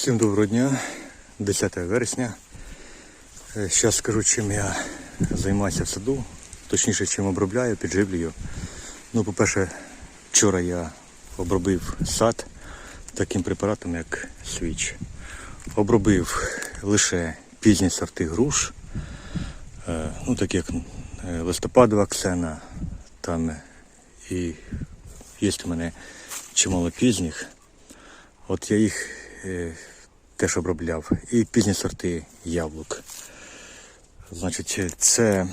Всім доброго дня, 10 вересня. Зараз скажу, чим я займаюся в саду, точніше, чим обробляю, підживлюю. Ну, по-перше, вчора я обробив сад таким препаратом, як свіч. Обробив лише пізні сорти груш, е, ну, так як е, листопадова ксена, там і є у мене чимало пізніх. От я їх е, теж обробляв. І пізні сорти яблук. Значить, це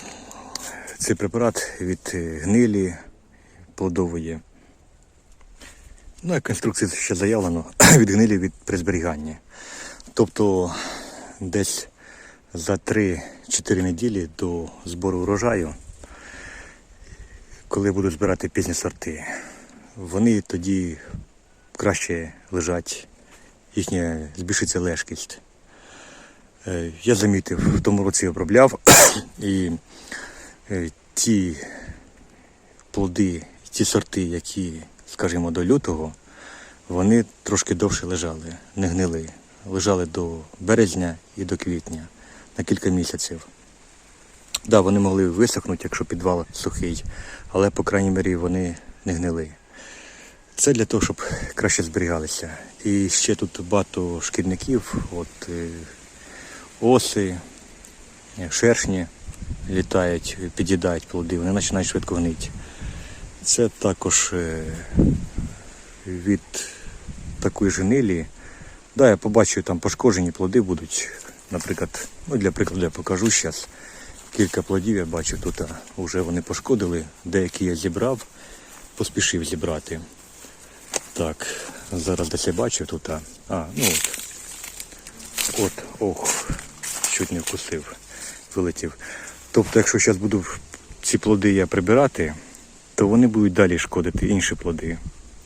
цей препарат від гнилі плодової. Ну, як в інструкції ще заявлено, від гнилі від при зберіганні. Тобто десь за 3-4 неділі до збору урожаю, коли буду збирати пізні сорти, вони тоді краще лежать, їхня збільшиться лежкість. Е, Я замітив, в тому році обробляв і е, ті плоди, ті сорти, які, скажімо, до лютого, вони трошки довше лежали, не гнили. Лежали до березня і до квітня на кілька місяців. Так, да, вони могли висохнути, якщо підвал сухий, але, по крайній мірі, вони не гнили. Це для того, щоб краще зберігалися. І ще тут багато шкідників, от е, оси, е, шершні літають, під'їдають плоди, вони починають швидко гнити. Це також е, від такої ж гнилі. Да, я побачу, там пошкоджені плоди будуть. Наприклад, ну для прикладу я покажу зараз. Кілька плодів я бачу тут, вже вони пошкодили. Деякі я зібрав, поспішив зібрати. Так, зараз десь я бачив тут. А, а ну от. От, ох, чуть не вкусив, вилетів. Тобто, якщо зараз буду ці плоди я прибирати, то вони будуть далі шкодити інші плоди.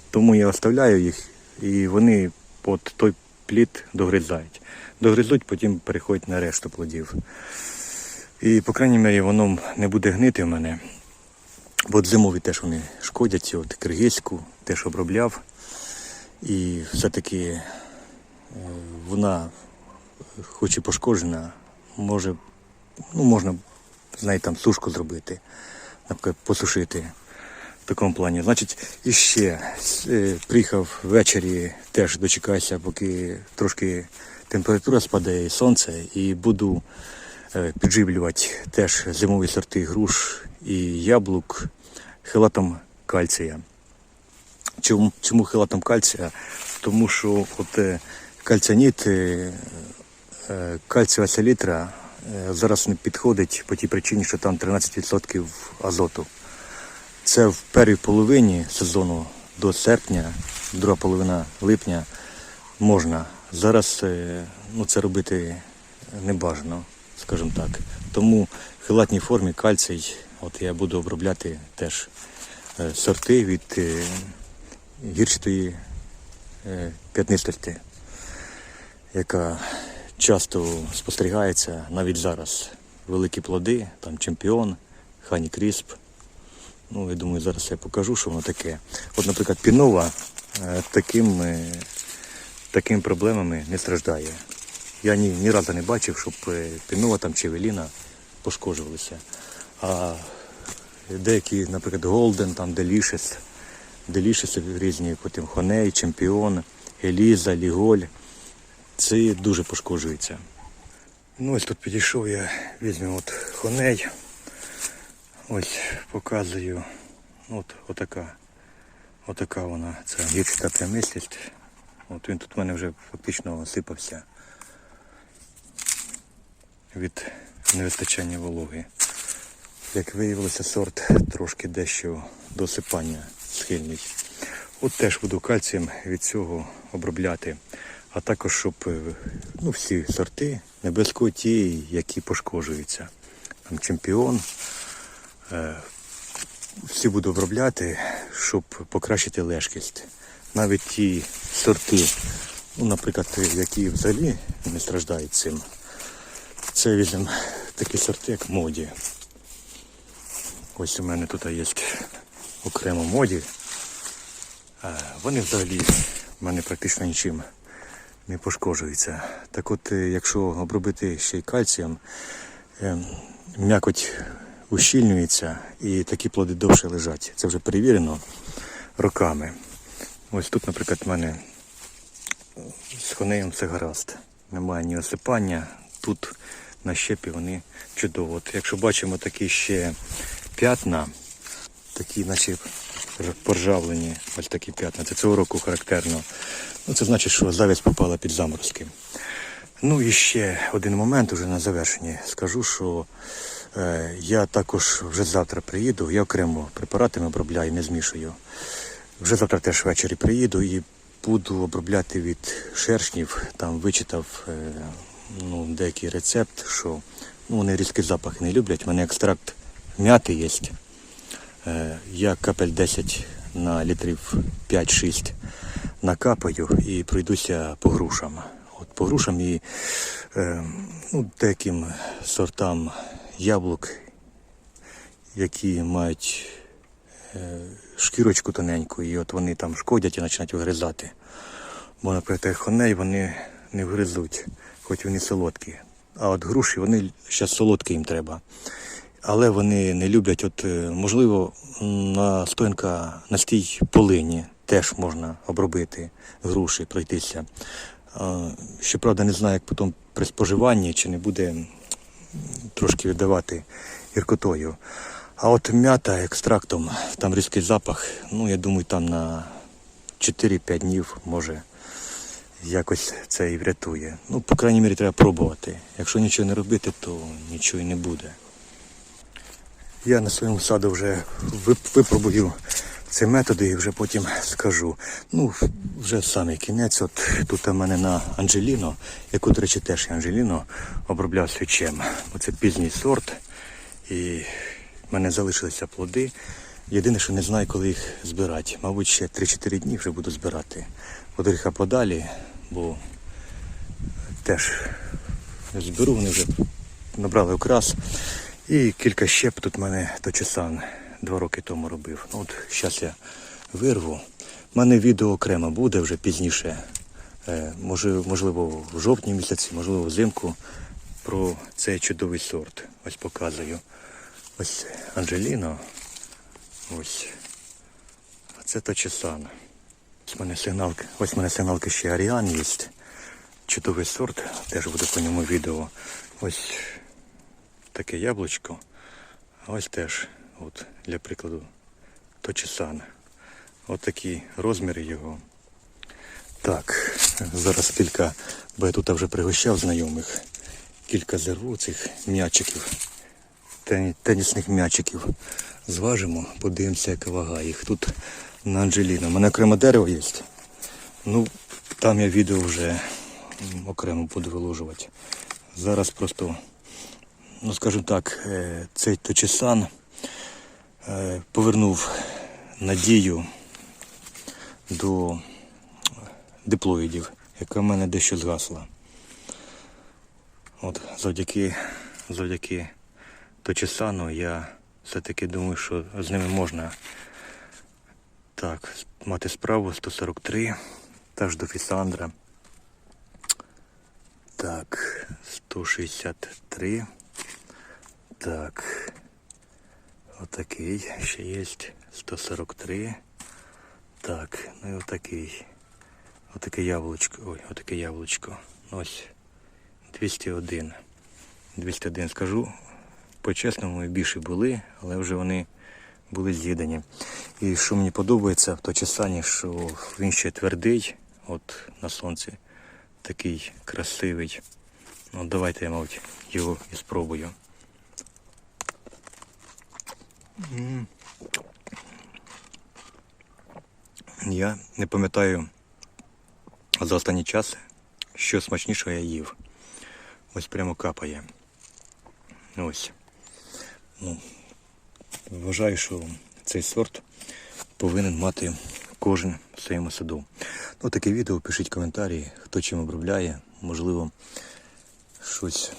Тому я оставляю їх і вони от той плід догризають. Догризуть, потім переходять на решту плодів. І, по крайній мірі, воно не буде гнити в мене. Бо зимові теж вони шкодять, от киргизьку теж обробляв. І все-таки е, вона, хоч і пошкоджена, може, ну, можна з неї там сушку зробити, наприклад, посушити в такому плані. Значить, іще е, приїхав ввечері, теж дочекаюся, поки трошки температура спадає і сонце, і буду е, підживлювати теж зимові сорти груш і яблук хилатом кальція. Чому, чому хилатом кальція? Тому що от е, кальціаніт, е, е, кальцієва селітра е, зараз не підходить по тій причині, що там 13% азоту. Це в першій половині сезону до серпня, друга половина липня можна. Зараз е, ну, це робити не бажано, скажімо так. Тому в хилатній формі кальцій, от я буду обробляти теж е, сорти від е, гірчатої е, п'ятнистості, яка часто спостерігається навіть зараз. Великі плоди, там чемпіон, хані крісп. Ну, я думаю, зараз я покажу, що воно таке. От, наприклад, пінова е, таким, е, таким проблемами не страждає. Я ні, ні разу не бачив, щоб пінова там чи веліна пошкоджувалися. А деякі, наприклад, Голден, там Delicious, Delicious різні, потім Хоней, Чемпіон, Еліза, Ліголь. Це дуже пошкоджується. Ну, ось тут підійшов я, візьму от Хоней. Ось показую. От отака. Отака вона. Це гірчата прямислість. От він тут в мене вже фактично осипався від невистачання вологи. Як виявилося, сорт трошки дещо до осипання схильний. От теж буду кальцієм від цього обробляти. А також, щоб е, ну, всі сорти, не обов'язково ті, які пошкоджуються. Там чемпіон. Е, всі буду обробляти, щоб покращити лежкість. Навіть ті сорти, ну, наприклад, які взагалі не страждають цим. Це візьмемо такі сорти, як моді. Ось у мене тут є окремо моді. Вони взагалі в мене практично нічим не пошкоджується. Так от, е, якщо обробити ще й кальцієм, е, м'якоть ущільнюється і такі плоди довше лежать. Це вже перевірено роками. Ось тут, наприклад, в мене з хонеєм все гаразд. Немає ні осипання. Тут на щепі вони чудово. От якщо бачимо такі ще п'ятна, такі, наче поржавлені, ось такі п'ятна. Це цього року характерно. Ну, це значить, що завість попала під заморозки. Ну і ще один момент уже на завершенні. Скажу, що е, я також вже завтра приїду, я окремо препаратами обробляю, не змішую. Вже завтра теж ввечері приїду і буду обробляти від шершнів. Там вичитав е, ну, деякий рецепт, що ну, вони різкий запах не люблять. У мене екстракт м'яти є. Е, Я капель 10 на літрів 5-6 накапаю і пройдуся по грушам. От по грушам і е, ну, деяким сортам яблук, які мають е, шкірочку тоненьку, і от вони там шкодять і починають вигризати. Бо, наприклад, хоней вони не вгризуть, хоч вони солодкі. А от груші, вони зараз солодкі їм треба. Але вони не люблять, от, е, можливо, настоянка настій полині теж можна обробити груші, пройтися. Щоправда, не знаю, як потім при споживанні чи не буде трошки віддавати гіркотою. А от м'ята екстрактом, там різкий запах, ну я думаю, там на 4-5 днів може якось це і врятує. Ну, по крайній мірі, треба пробувати. Якщо нічого не робити, то нічого і не буде. Я на своєму саду вже випробую ці методи і вже потім скажу. Ну, вже самий кінець. От тут у мене на Анджеліно, яку, до речі, теж я Анджеліно обробляв свічем. Оце пізній сорт. І в мене залишилися плоди. Єдине, що не знаю, коли їх збирати. Мабуть, ще 3-4 дні вже буду збирати. От подалі, бо теж зберу, вони вже набрали окрас. І кілька щеп тут мене точесан два роки тому робив. Ну, от зараз я вирву. У мене відео окремо буде вже пізніше. Е, можливо, в жовтні місяці, можливо, взимку про цей чудовий сорт. Ось показую. Ось Анджеліно. Ось. А це точесан. Ось мене сигналки. Ось мене сигналки ще Аріан є. Чудовий сорт. Теж буде по ньому відео. Ось таке яблучко. А ось теж, от, для прикладу, точесан. От такі розміри його. Так, зараз кілька, бо я тут вже пригощав знайомих. Кілька зерву цих м'ячиків, тені- тенісних м'ячиків. Зважимо, подивимося, яка вага їх. Тут на Анджеліна. У мене окремо дерево є. Ну, там я відео вже окремо буду виложувати. Зараз просто ну скажімо так, е, цей точесан е, повернув надію до диплоїдів, яка в мене дещо згасла. От завдяки, завдяки точесану я все-таки думаю, що з ними можна так, мати справу 143, теж до Фісандра. Так, 163. Так. Отакий ще є. 143. Так, ну і отакий. Отаке яблучко. Ой, отаке яблучко. Ось. 201. 201 скажу. По-чесному більше були, але вже вони були з'їдені. І що мені подобається в точесані, що він ще твердий, от на сонці. Такий красивий. Ну, давайте я, мабуть, його і спробую. Я не пам'ятаю за останній час, що смачнішого я їв. Ось прямо капає. Ось. Ну, вважаю, що цей сорт повинен мати кожен в своєму саду. Ну, таке відео, пишіть коментарі, хто чим обробляє, можливо, щось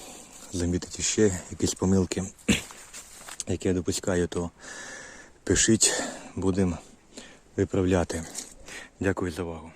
замітить ще, якісь помилки, які я допускаю, то пишіть, будемо виправляти. Дякую за увагу.